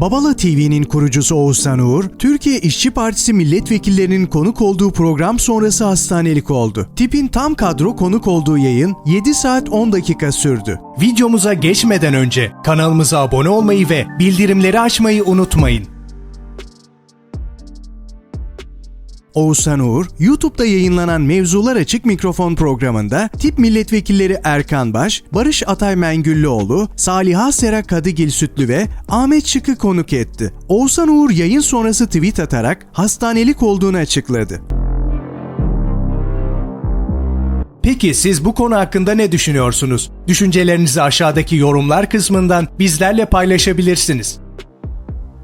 Babala TV'nin kurucusu Oğuzhan Uğur, Türkiye İşçi Partisi milletvekillerinin konuk olduğu program sonrası hastanelik oldu. Tip'in tam kadro konuk olduğu yayın 7 saat 10 dakika sürdü. Videomuza geçmeden önce kanalımıza abone olmayı ve bildirimleri açmayı unutmayın. Oğuzhan Uğur, YouTube'da yayınlanan Mevzular Açık Mikrofon programında tip milletvekilleri Erkan Baş, Barış Atay Mengüllüoğlu, Saliha Sera Kadıgil Sütlü ve Ahmet Şık'ı konuk etti. Oğuzhan Uğur yayın sonrası tweet atarak hastanelik olduğunu açıkladı. Peki siz bu konu hakkında ne düşünüyorsunuz? Düşüncelerinizi aşağıdaki yorumlar kısmından bizlerle paylaşabilirsiniz.